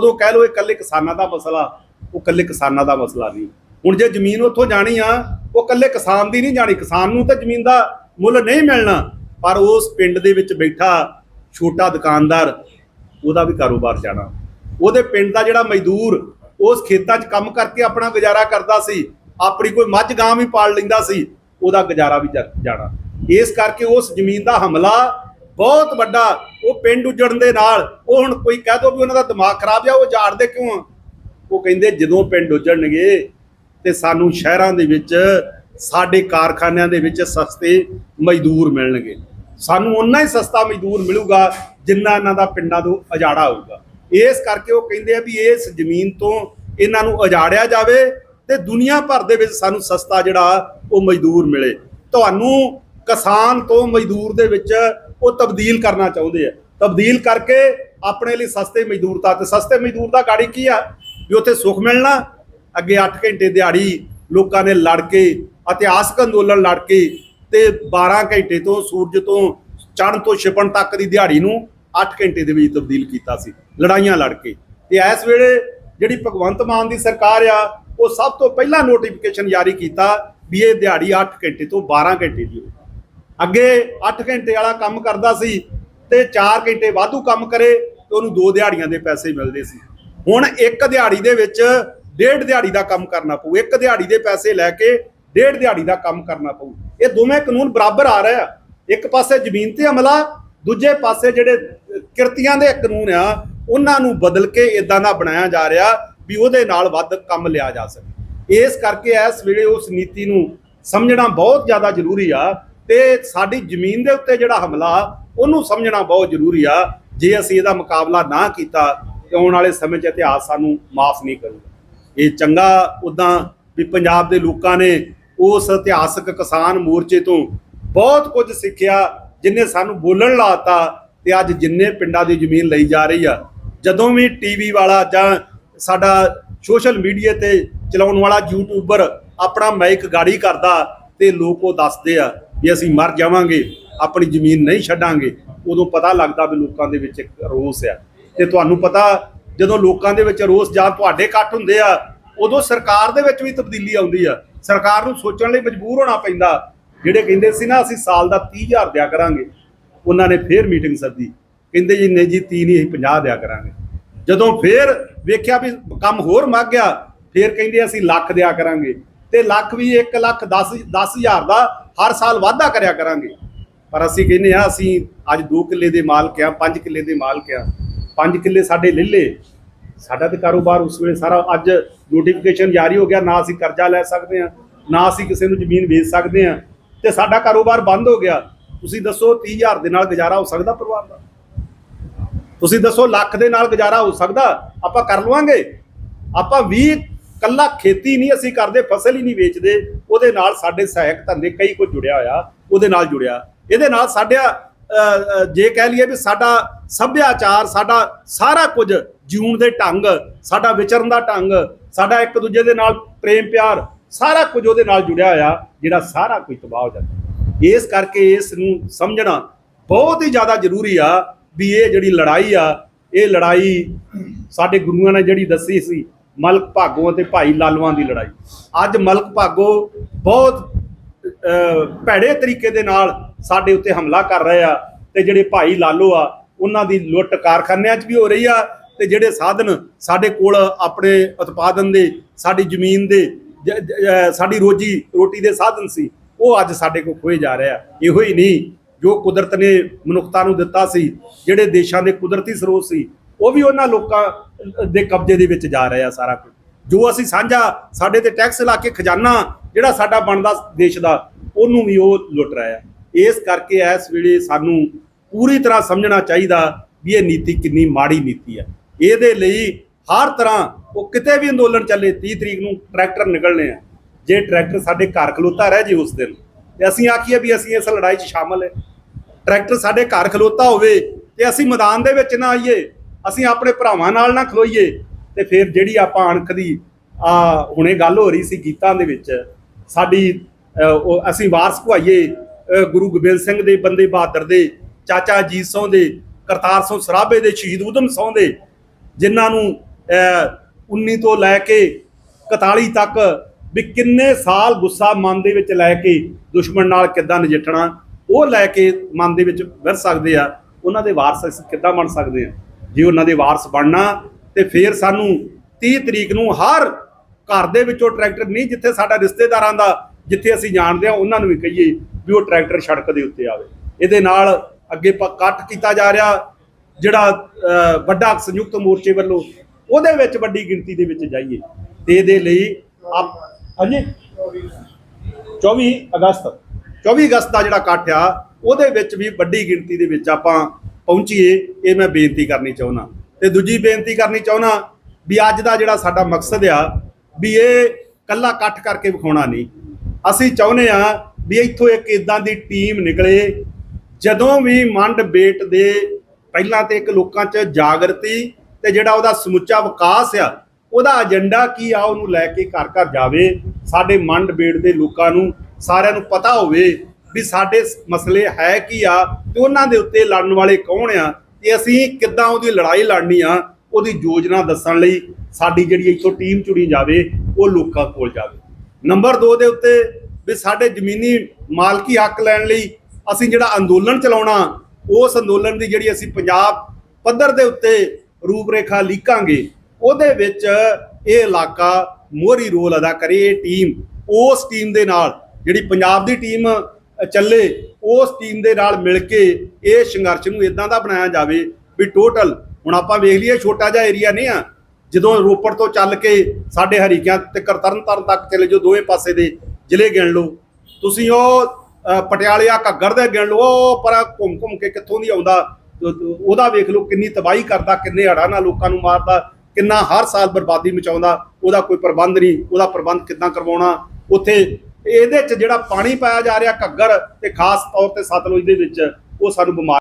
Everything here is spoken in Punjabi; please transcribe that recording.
ਉਦੋਂ ਕਹਿ ਲਓ ਇਹ ਇਕੱਲੇ ਕਿਸਾਨਾਂ ਦਾ ਮਸਲਾ, ਉਹ ਇਕੱਲੇ ਕਿਸਾਨਾਂ ਦਾ ਮਸਲਾ ਨਹੀਂ। ਹੁਣ ਜੇ ਜ਼ਮੀਨ ਉੱਥੋਂ ਜਾਣੀ ਆ, ਉਹ ਇਕੱਲੇ ਕਿਸਾਨ ਦੀ ਨਹੀਂ ਜਾਣੀ, ਕਿਸਾਨ ਨੂੰ ਤਾਂ ਜ਼ਮੀਨ ਦਾ ਮੁੱਲ ਨਹੀਂ ਮਿਲਣਾ। ਪਰ ਉਸ ਪਿੰਡ ਦੇ ਵਿੱਚ ਬੈਠਾ ਛੋਟਾ ਦੁਕਾਨਦਾਰ, ਉਹਦਾ ਵੀ ਕਾਰੋਬਾਰ ਜਾਣਾ। ਉਹਦੇ ਪਿੰਡ ਦਾ ਜਿਹੜਾ ਮਜ਼ਦੂਰ, ਉਸ ਖੇਤਾਂ 'ਚ ਕੰਮ ਕਰਕੇ ਆਪਣਾ ਗੁਜ਼ਾਰਾ ਕਰਦਾ ਸੀ, ਆਪਣੀ ਕੋਈ ਮੱਝ ਗਾਂ ਵੀ ਪਾਲ ਲੈਂਦਾ ਸੀ, ਉਹਦਾ ਗੁਜ਼ਾਰਾ ਵੀ ਜਾਣਾ। ਇਸ ਕਰਕੇ ਉਸ ਜ਼ਮੀਨ ਦਾ ਹਮਲਾ ਬਹੁਤ ਵੱਡਾ, ਉਹ ਪਿੰਡ ਉਜੜਨ ਦੇ ਨਾਲ, ਉਹ ਹੁਣ ਕੋਈ ਕਹਿ ਦੋ ਵੀ ਉਹਨਾਂ ਦਾ ਦਿਮਾਗ ਖਰਾਬ ਆ, ਉਹ ਜਾੜਦੇ ਕਿਉਂ ਆ? ਉਹ ਕਹਿੰਦੇ ਜਦੋਂ ਪਿੰਡ ਉਜੜਨਗੇ ਤੇ ਸਾਨੂੰ ਸ਼ਹਿਰਾਂ ਦੇ ਵਿੱਚ, ਸਾਡੇ ਕਾਰਖਾਨਿਆਂ ਦੇ ਵਿੱਚ ਸਸਤੇ ਮਜ਼ਦੂਰ ਮਿਲਣਗੇ। ਸਾਨੂੰ ਉਨਾ ਹੀ ਸਸਤਾ ਮਜ਼ਦੂਰ ਮਿਲੂਗਾ ਜਿੰਨਾ ਇਹਨਾਂ ਦਾ ਪਿੰਡਾਂ ਤੋਂ ਉਜਾੜਾ ਹੋਊਗਾ। ਇਸ ਕਰਕੇ ਉਹ ਕਹਿੰਦੇ ਆ ਵੀ ਇਸ ਜ਼ਮੀਨ ਤੋਂ ਇਹਨਾਂ ਨੂੰ ਉਜਾੜਿਆ ਜਾਵੇ ਤੇ ਦੁਨੀਆ ਭਰ ਦੇ ਵਿੱਚ ਸਾਨੂੰ ਸਸਤਾ ਜਿਹੜਾ, ਉਹ ਮਜ਼ਦੂਰ ਮਿਲੇ। ਤੁਹਾਨੂੰ ਕਿਸਾਨ ਤੋਂ ਮਜ਼ਦੂਰ ਦੇ ਵਿੱਚ ਉਹ ਤਬਦੀਲ ਕਰਨਾ ਚਾਹੁੰਦੇ ਆ। ਤਬਦੀਲ ਕਰਕੇ ਆਪਣੇ ਲਈ ਸਸਤੇ ਮਜ਼ਦੂਰ ਤਾਂ ਤੇ ਸਸਤੇ ਮਜ਼ਦੂਰ ਦਾ ਗਾੜੀ ਕੀ ਆ? ਵੀ ਉੱਥੇ ਸੁੱਖ ਮਿਲਣਾ, ਅੱਗੇ 8 ਘੰਟੇ ਦਿਹਾੜੀ ਲੋਕਾਂ ਨੇ ਲੜ ਕੇ, ਇਤਿਹਾਸਕ ਅੰਦੋਲਨ ਲੜ ਕੇ ਤੇ 12 ਘੰਟੇ ਤੋਂ ਸੂਰਜ ਤੋਂ ਚੜ੍ਹਨ ਤੋਂ ਛਿਪਣ ਤੱਕ ਦੀ ਦਿਹਾੜੀ ਨੂੰ 8 ਘੰਟੇ ਦੇ ਵਿੱਚ ਤਬਦੀਲ ਕੀਤਾ ਸੀ, ਲੜਾਈਆਂ ਲੜ ਕੇ। ਤੇ ਇਸ ਵੇਲੇ ਜਿਹੜੀ ਭਗਵੰਤ ਮਾਨ ਦੀ ਸਰਕਾਰ ਆ, ਉਹ ਸਭ ਤੋਂ ਪਹਿਲਾਂ ਨੋਟੀਫਿਕੇਸ਼ਨ ਜਾਰੀ ਕੀਤਾ ਵੀ ਇਹ ਦਿਹਾੜੀ 8 ਘੰਟੇ ਤੋਂ 12 ਘੰਟੇ ਦੀ ਹੋਵੇ ਅੱਗੇ 8 ਘੰਟੇ ਵਾਲਾ ਕੰਮ ਕਰਦਾ ਸੀ ਤੇ 4 ਘੰਟੇ ਵਾਧੂ ਕੰਮ ਕਰੇ ਤੇ ਉਹਨੂੰ ਦੋ ਦਿਹਾੜੀਆਂ ਦੇ ਪੈਸੇ ਮਿਲਦੇ ਸੀ। ਹੁਣ ਇੱਕ ਦਿਹਾੜੀ ਦੇ ਵਿੱਚ ਡੇਢ ਦਿਹਾੜੀ ਦਾ ਕੰਮ ਕਰਨਾ ਪਊ। ਇੱਕ ਦਿਹਾੜੀ ਦੇ ਪੈਸੇ ਲੈ ਕੇ ਡੇਢ ਦਿਹਾੜੀ ਦਾ ਕੰਮ ਕਰਨਾ ਪਊ। ਇਹ ਦੋਵੇਂ ਕਾਨੂੰਨ ਬਰਾਬਰ ਆ ਰਹੇ ਆ। ਇੱਕ ਪਾਸੇ ਜ਼ਮੀਨ ਤੇ ਅਮਲਾ ਦੂਜੇ ਪਾਸੇ ਜਿਹੜੇ ਕਿਰਤੀਆਂ ਦੇ ਕਾਨੂੰਨ ਆ, ਉਹਨਾਂ ਨੂੰ ਬਦਲ ਕੇ ਇਦਾਂ ਦਾ ਬਣਾਇਆ ਜਾ ਰਿਹਾ ਵੀ ਉਹਦੇ ਨਾਲ ਵੱਧ ਕੰਮ ਲਿਆ ਜਾ ਸਕੇ। ਇਸ ਕਰਕੇ ਇਸ ਵੇਲੇ ਉਸ ਨੀਤੀ ਨੂੰ ਸਮਝਣਾ ਬਹੁਤ ਜ਼ਿਆਦਾ ਜ਼ਰੂਰੀ ਆ ਤੇ ਸਾਡੀ ਜ਼ਮੀਨ ਦੇ ਉੱਤੇ ਜਿਹੜਾ ਹਮਲਾ, ਉਹਨੂੰ ਸਮਝਣਾ ਬਹੁਤ ਜ਼ਰੂਰੀ ਆ। ਜੇ ਅਸੀਂ ਇਹਦਾ ਮੁਕਾਬਲਾ ਨਾ ਕੀਤਾ, ਤੇ ਆਉਣ ਵਾਲੇ ਸਮੇਂ 'ਚ ਇਤਿਹਾਸ ਸਾਨੂੰ ਮਾਫ ਨਹੀਂ ਕਰੂਗਾ। ਇਹ ਚੰਗਾ ਉਦਾਂ ਵੀ ਪੰਜਾਬ ਦੇ ਲੋਕਾਂ ਨੇ ਉਸ ਇਤਿਹਾਸਕ ਕਿਸਾਨ ਮੋਰਚੇ ਤੋਂ ਬਹੁਤ ਕੁਝ ਸਿੱਖਿਆ, ਜਿਨੇ ਸਾਨੂੰ ਬੋਲਣ ਲਾਤਾ ਤੇ ਅੱਜ ਜਿੰਨੇ ਪਿੰਡਾਂ ਦੀ ਜ਼ਮੀਨ ਲਈ ਜਾ ਰਹੀ ਆ। ਜਦੋਂ ਵੀ ਟੀਵੀ ਵਾਲਾ ਜਾਂ ਸਾਡਾ ਸੋਸ਼ਲ ਮੀਡੀਆ ਤੇ ਚਲਾਉਣ ਵਾਲਾ ਯੂਟਿਊਬਰ ਆਪਣਾ ਮਾਈਕ ਗਾੜੀ ਕਰਦਾ ਤੇ ਲੋਕ ਉਹ ਦੱਸਦੇ ਆ। ਵੀ ਅਸੀਂ ਮਰ ਜਾਵਾਂਗੇ, ਆਪਣੀ ਜ਼ਮੀਨ ਨਹੀਂ ਛੱਡਾਂਗੇ, ਉਦੋਂ ਪਤਾ ਲੱਗਦਾ ਵੀ ਲੋਕਾਂ ਦੇ ਵਿੱਚ ਇੱਕ ਰੋਸ ਆ। ਤੇ ਤੁਹਾਨੂੰ ਪਤਾ, ਜਦੋਂ ਲੋਕਾਂ ਦੇ ਵਿੱਚ ਰੋਸ ਜਾਂ ਤੁਹਾਡੇ ਇਕੱਠ ਹੁੰਦੇ ਆ, ਉਦੋਂ ਸਰਕਾਰ ਦੇ ਵਿੱਚ ਵੀ ਤਬਦੀਲੀ ਆਉਂਦੀ ਆ। ਸਰਕਾਰ ਨੂੰ ਸੋਚਣ ਲਈ ਮਜਬੂਰ ਹੋਣਾ ਪੈਂਦਾ। ਜਿਹੜੇ ਕਹਿੰਦੇ ਸੀ ਨਾ, ਅਸੀਂ ਸਾਲ ਦਾ 30000 ਦਿਆ ਕਰਾਂਗੇ, ਉਹਨਾਂ ਨੇ ਫੇਰ ਮੀਟਿੰਗ ਸੱਦੀ। ਕਹਿੰਦੇ ਜੀ, ਨਹੀਂ ਜੀ 30 ਨਹੀਂ, ਅਸੀਂ 50 ਦਿਆ ਕਰਾਂਗੇ। ਜਦੋਂ ਫੇਰ ਵੇਖਿਆ ਵੀ ਕੰਮ ਹੋਰ ਮੱਗ ਗਿਆ, ਫੇਰ ਕਹਿੰਦੇ ਅਸੀਂ ਲੱਖ ਦਿਆ ਕਰਾਂਗੇ। ਤੇ ਲੱਖ ਵੀ 1 ਲੱਖ 10 10000 ਦਾ ਹਰ ਸਾਲ ਵਾਧਾ ਕਰਿਆ ਕਰਾਂਗੇ। ਪਰ ਅਸੀਂ ਕਹਿੰਦੇ ਆ ਅਸੀਂ ਅੱਜ 2 ਕਿੱਲੇ ਦੇ ਮਾਲਕ ਆ 5 ਕਿੱਲੇ ਦੇ ਮਾਲਕ ਆ 5 ਕਿੱਲੇ ਸਾਡੇ ਲਿੱਲੇ ਸਾਡਾ ਤੇ ਕਾਰੋਬਾਰ ਉਸ ਵੇਲੇ ਸਾਰਾ ਅੱਜ ਨੋਟੀਫਿਕੇਸ਼ਨ ਜਾਰੀ ਹੋ ਗਿਆ, ਨਾ ਅਸੀਂ ਕਰਜ਼ਾ ਲੈ ਸਕਦੇ ਆ ਨਾ ਅਸੀਂ ਕਿਸੇ ਨੂੰ ਜ਼ਮੀਨ ਵੇਚ ਸਕਦੇ ਆ ਤੇ ਸਾਡਾ ਕਾਰੋਬਾਰ ਬੰਦ ਹੋ ਗਿਆ। ਤੁਸੀਂ ਦੱਸੋ 30000 ਦੇ ਨਾਲ ਗੁਜ਼ਾਰਾ ਹੋ ਸਕਦਾ ਪਰਿਵਾਰ ਦਾ? ਤੁਸੀਂ ਦੱਸੋ, ਲੱਖ ਦੇ ਨਾਲ ਗੁਜ਼ਾਰਾ ਹੋ ਸਕਦਾ? ਆਪਾਂ ਕਰ ਲਵਾਂਗੇ। ਆਪਾਂ ਵੀ ਕੱਲਾ ਖੇਤੀ ਨਹੀਂ ਅਸੀਂ ਕਰਦੇ, ਫਸਲ ਹੀ ਨਹੀਂ ਵੇਚਦੇ। ਉਹਦੇ ਨਾਲ ਸਾਡੇ ਸਹਾਇਕ ਧੰਦੇ ਕਈ ਕੁਝ ਜੁੜਿਆ ਹੋਇਆ, ਉਹਦੇ ਨਾਲ ਜੁੜਿਆ। ਇਹਦੇ ਨਾਲ ਸਾਡਾ ਜੇ ਕਹਿ ਲਈਏ ਵੀ ਸਾਡਾ ਸੱਭਿਆਚਾਰ, ਸਾਡਾ ਸਾਰਾ ਕੁਝ ਜਿਉਣ ਦੇ ਢੰਗ, ਸਾਡਾ ਵਿਚਰਨ ਦਾ ਢੰਗ, ਸਾਡਾ ਇੱਕ ਦੂਜੇ ਦੇ ਨਾਲ ਪ੍ਰੇਮ ਪਿਆਰ, ਸਾਰਾ ਕੁਝ ਉਹਦੇ ਨਾਲ ਜੁੜਿਆ ਹੋਇਆ, ਜਿਹੜਾ ਸਾਰਾ ਕੁਝ ਤਬਾਹ ਹੋ ਜਾਂਦਾ। ਇਸ ਕਰਕੇ ਇਸ ਨੂੰ ਸਮਝਣਾ ਬਹੁਤ ਹੀ ਜ਼ਿਆਦਾ ਜ਼ਰੂਰੀ ਆ ਵੀ ਇਹ ਜਿਹੜੀ ਲੜਾਈ ਆ, ਇਹ ਲੜਾਈ ਸਾਡੇ ਗੁਰੂਆਂ ਨੇ ਜਿਹੜੀ ਦੱਸੀ ਸੀ ਮਲਕ ਭਾਗੋ ਅਤੇ ਭਾਈ ਲਾਲਵਾਂ ਦੀ ਲੜਾਈ। ਅੱਜ ਮਲਕ ਭਾਗੋ ਬਹੁਤ ਭੈੜੇ ਤਰੀਕੇ ਦੇ ਨਾਲ ਸਾਡੇ ਉੱਤੇ ਹਮਲਾ ਕਰ ਰਹੇ ਆ ਤੇ ਜਿਹੜੇ ਭਾਈ ਲਾਲੋ ਆ, ਉਹਨਾਂ ਦੀ ਲੁੱਟ ਕਾਰਖਾਨਿਆਂ 'ਚ ਵੀ ਹੋ ਰਹੀ ਆ ਤੇ ਜਿਹੜੇ ਸਾਧਨ ਸਾਡੇ ਕੋਲ ਆਪਣੇ ਉਤਪਾਦਨ ਦੇ, ਸਾਡੀ ਜ਼ਮੀਨ ਦੇ ਸਾਡੀ ਰੋਜੀ ਰੋਟੀ ਦੇ ਸਾਧਨ ਸੀ, ਉਹ ਅੱਜ ਸਾਡੇ ਕੋਲ ਖੋਏ ਜਾ ਰਿਹਾ ਇਹੋ ਹੀ ਨਹੀਂ, ਜੋ ਕੁਦਰਤ ਨੇ ਮਨੁੱਖਤਾ ਨੂੰ ਦਿੱਤਾ ਸੀ, ਜਿਹੜੇ ਦੇਸ਼ਾਂ ਦੇ ਕੁਦਰਤੀ ਸਰੋਤ ਸੀ, ਉਹ ਵੀ ਉਹਨਾਂ ਲੋਕਾਂ ਦੇ ਕਬਜ਼ੇ ਦੇ ਵਿੱਚ ਜਾ ਰਿਹਾ ਸਾਰਾ ਕੁਝ। ਜੋ ਅਸੀਂ ਸਾਂਝਾ ਸਾਡੇ ਤੇ ਟੈਕਸ ਲਾ ਕੇ ਖਜ਼ਾਨਾ ਜਿਹੜਾ ਸਾਡਾ ਬਣਦਾ ਦੇਸ਼ ਦਾ, ਉਹਨੂੰ ਵੀ ਉਹ ਲੁੱਟ ਰਿਹਾ ਇਸ ਕਰਕੇ ਇਸ ਵੇਲੇ ਸਾਨੂੰ ਪੂਰੀ ਤਰ੍ਹਾਂ ਸਮਝਣਾ ਚਾਹੀਦਾ ਵੀ ਇਹ ਨੀਤੀ ਕਿੰਨੀ ਮਾੜੀ ਨੀਤੀ ਹੈ। ਇਹਦੇ ਲਈ ਹਰ ਤਰ੍ਹਾਂ ਉਹ ਕਿਤੇ ਵੀ ਅੰਦੋਲਨ ਚੱਲੇ 30 ਤਰੀਕ ਨੂੰ ਟਰੈਕਟਰ ਨਿਕਲਣੇ ਆ। ਜੇ ਟਰੈਕਟਰ ਸਾਡੇ ਘਰ ਖਲੋਤਾ ਰਹਿ ਜੇ ਉਸ ਦਿਨ, ਤੇ ਅਸੀਂ ਆਖੀਏ ਵੀ ਅਸੀਂ ਇਸ ਲੜਾਈ 'ਚ ਸ਼ਾਮਲ ਹੈ। ਟਰੈਕਟਰ ਸਾਡੇ ਘਰ ਖਲੋਤਾ ਹੋਵੇ ਤੇ ਅਸੀਂ ਮੈਦਾਨ ਦੇ ਵਿੱਚ ਨਾ ਆਈਏ। ਅਸੀਂ ਆਪਣੇ ਭਰਾਵਾਂ ਨਾਲ ਨਾ ਖਲੋਈਏ ਤੇ ਫਿਰ ਜਿਹੜੀ ਆਪਾਂ ਅਣਖ ਦੀ ਆ ਹੁਣੇ ਗੱਲ ਹੋ ਰਹੀ ਸੀ ਗੀਤਾਂ ਦੇ ਵਿੱਚ ਸਾਡੀ ਅਸੀਂ ਵਾਰਸ ਘੁਆਈਏ ਗੁਰੂ ਗੋਬਿੰਦ ਸਿੰਘ ਦੇ ਬੰਦੇ ਬਹਾਦਰ ਦੇ ਚਾਚਾ ਅਜੀਤ ਸਿੰਘ ਦੇ ਕਰਤਾਰ ਸਿੰਘ ਸਰਾਭੇ ਦੇ ਸ਼ਹੀਦ ਊਧਮ ਸਿੰਘ ਦੇ ਜਿਨ੍ਹਾਂ ਨੂੰ ਅਹ, 19 ਤੋਂ ਲੈ ਕੇ 41 ਤੱਕ ਵੀ ਕਿੰਨੇ ਸਾਲ ਗੁੱਸਾ ਮਨ ਦੇ ਵਿੱਚ ਲੈ ਕੇ ਦੁਸ਼ਮਣ ਨਾਲ ਕਿੱਦਾਂ ਨਜਿੱਠਣਾ ਉਹ ਲੈ ਕੇ ਮਨ ਦੇ ਵਿੱਚ ਵਿਰ ਸਕਦੇ ਆ ਉਹਨਾਂ ਦੇ ਵਾਰਸ ਅਸੀਂ ਕਿੱਦਾਂ ਬਣ ਸਕਦੇ ਆ? ਜੇ ਉਹਨਾਂ ਦੇ ਵਾਰਸ ਬਣਨਾ, ਤੇ ਫਿਰ ਸਾਨੂੰ 30 ਤਰੀਕ ਨੂੰ ਹਰ ਘਰ ਦੇ ਵਿੱਚੋਂ ਟਰੈਕਟਰ ਨਹੀਂ ਜਿੱਥੇ ਸਾਡਾ ਰਿਸ਼ਤੇਦਾਰਾਂ ਦਾ, ਜਿੱਥੇ ਅਸੀਂ ਜਾਣਦੇ ਆ ਉਹਨਾਂ ਨੂੰ ਵੀ ਕਹੀਏ ਵੀ ਉਹ ਟਰੈਕਟਰ ਸੜਕ ਦੇ ਉੱਤੇ ਆਵੇ। ਇਹਦੇ ਨਾਲ ਅੱਗੇ ਇਕੱਠ ਕੀਤਾ ਜਾ ਰਿਹਾ, ਜਿਹੜਾ ਵੱਡਾ ਸੰਯੁਕਤ ਮੋਰਚੇ ਵੱਲੋਂ, ਉਹਦੇ ਵਿੱਚ ਵੱਡੀ ਗਿਣਤੀ ਦੇ ਵਿੱਚ ਜਾਈਏ। ਤੇ ਇਹਦੇ ਲਈ ਆਪ, ਹਾਂਜੀ? 24 ਅਗਸਤ। 24 ਅਗਸਤ ਦਾ ਜਿਹੜਾ ਇਕੱਠ ਆ, ਉਹਦੇ ਵਿੱਚ ਵੀ ਵੱਡੀ ਗਿਣਤੀ ਦੇ ਵਿੱਚ ਆਪਾਂ ਪਹੁੰਚੀਏ, ਇਹ ਮੈਂ ਬੇਨਤੀ ਕਰਨੀ ਚਾਹੁੰਦਾ। ਤੇ ਦੂਜੀ ਬੇਨਤੀ ਕਰਨੀ ਚਾਹੁੰਦਾ ਵੀ ਅੱਜ ਦਾ ਜਿਹੜਾ ਸਾਡਾ ਮਕਸਦ ਆ, ਵੀ ਇਹ ਕੱਲਾ ਇਕੱਠ ਕਰਕੇ ਵਿਖਾਉਣਾ ਨਹੀਂ। ਅਸੀਂ ਚਾਹੁੰਦੇ ਆ ਵੀ ਇੱਥੋਂ ਇੱਕ ਇਦਾਂ ਦੀ ਟੀਮ ਨਿਕਲੇ, ਜਦੋਂ ਵੀ ਮੰਡ ਬੇਟ ਦੇ ਪਹਿਲਾਂ ਤੇ ਇੱਕ ਲੋਕਾਂ 'ਚ ਜਾਗਰਤੀ ਤੇ ਜਿਹੜਾ ਉਹਦਾ ਸਮੁੱਚਾ ਵਿਕਾਸ ਆ, ਉਹਦਾ ਏਜੰਡਾ ਕੀ ਆ ਉਹਨੂੰ ਲੈ ਕੇ ਘਰ ਘਰ ਜਾਵੇ। ਸਾਡੇ ਮੰਡ ਬੇਟ ਦੇ ਲੋਕਾਂ ਨੂੰ ਸਾਰਿਆਂ ਨੂੰ ਪਤਾ ਹੋਵੇ ਵੀ ਸਾਡੇ ਮਸਲੇ ਹੈ ਕੀ ਆ ਤੇ ਉਹਨਾਂ ਦੇ ਉੱਤੇ ਲੜਨ ਵਾਲੇ ਕੌਣ ਆ ਤੇ ਅਸੀਂ ਕਿੱਦਾਂ ਉਹਦੀ ਲੜਾਈ ਲੜਨੀ ਆ, ਉਹਦੀ ਯੋਜਨਾ ਦੱਸਣ ਲਈ ਸਾਡੀ ਜਿਹੜੀ ਇੱਥੋਂ ਟੀਮ ਚੁਣੀ ਜਾਵੇ, ਉਹ ਲੋਕਾਂ ਕੋਲ ਜਾਵੇ। ਨੰਬਰ 2 ਦੇ ਉੱਤੇ ਵੀ ਸਾਡੇ ਜ਼ਮੀਨੀ ਮਾਲਕੀ ਹੱਕ ਲੈਣ ਲਈ ਅਸੀਂ ਜਿਹੜਾ ਅੰਦੋਲਨ ਚਲਾਉਣਾ, ਉਸ ਅੰਦੋਲਨ ਦੀ ਜਿਹੜੀ ਅਸੀਂ ਪੰਜਾਬ ਪੱਧਰ ਦੇ ਉੱਤੇ ਰੂਪਰੇਖਾ ਲਿਖਾਂਗੇ ਉਹਦੇ ਵਿੱਚ ਇਹ ਇਲਾਕਾ ਮੋਹਰੀ ਰੋਲ ਅਦਾ ਕਰੇ ਇਹ ਟੀਮ, ਉਸ ਟੀਮ ਦੇ ਨਾਲ ਜਿਹੜੀ ਪੰਜਾਬ ਦੀ ਟੀਮ ਚੱਲੇ ਉਸ ਟੀਮ ਦੇ ਨਾਲ ਮਿਲ ਕੇ ਇਹ ਸੰਘਰਸ਼ ਨੂੰ ਇਦਾਂ ਦਾ ਬਣਾਇਆ ਜਾਵੇ ਵੀ ਟੋਟਲ ਹੁਣ ਆਪਾਂ ਵੇਖ ਲਈਏ ਛੋਟਾ ਜਿਹਾ ਏਰੀਆ ਨਹੀਂ ਆ ਜਦੋਂ ਰੋਪੜ ਤੋਂ ਚੱਲ ਕੇ ਸਾਡੇ ਹਰੀਕਿਆਂ ਤੇ ਤਰਨ ਤਾਰਨ ਤੱਕ ਚਲੇ ਜੋ ਦੋਵੇਂ ਪਾਸੇ ਦੇ ਜ਼ਿਲ੍ਹੇ ਗਿਣ ਲਓ। ਤੁਸੀਂ ਉਹ ਅ, ਘੱਗਰ ਦੇ ਗਿਣ ਲਓ ਉਹ ਪਰ ਘੁੰਮ ਘੁੰਮ ਕੇ ਕਿੱਥੋਂ ਦੀ ਆਉਂਦਾ ਉਹਦਾ ਵੇਖ ਲਓ ਕਿੰਨੀ ਤਬਾਹੀ ਕਰਦਾ ਕਿੰਨੇ ਹੜਾਂ ਨਾਲ ਲੋਕਾਂ ਨੂੰ ਮਾਰਦਾ ਕਿੰਨਾ ਹਰ ਸਾਲ ਬਰਬਾਦੀ ਮਚਾਉਂਦਾ ਉਹਦਾ ਕੋਈ ਪ੍ਰਬੰਧ ਨਹੀਂ ਉਹਦਾ ਪ੍ਰਬੰਧ ਕਿੱਦਾਂ ਕਰਵਾਉਣਾ ਉੱਥੇ ਇਹਦੇ ਚ ਜਿਹੜਾ ਪਾਣੀ ਪਾਇਆ ਜਾ ਰਿਹਾ ਘੱਗਰ ਤੇ ਖਾਸ ਤੌਰ ਤੇ ਸਤਲੁਜ ਦੇ ਵਿੱਚ, ਉਹ ਸਾਨੂੰ ਬਿਮਾਰ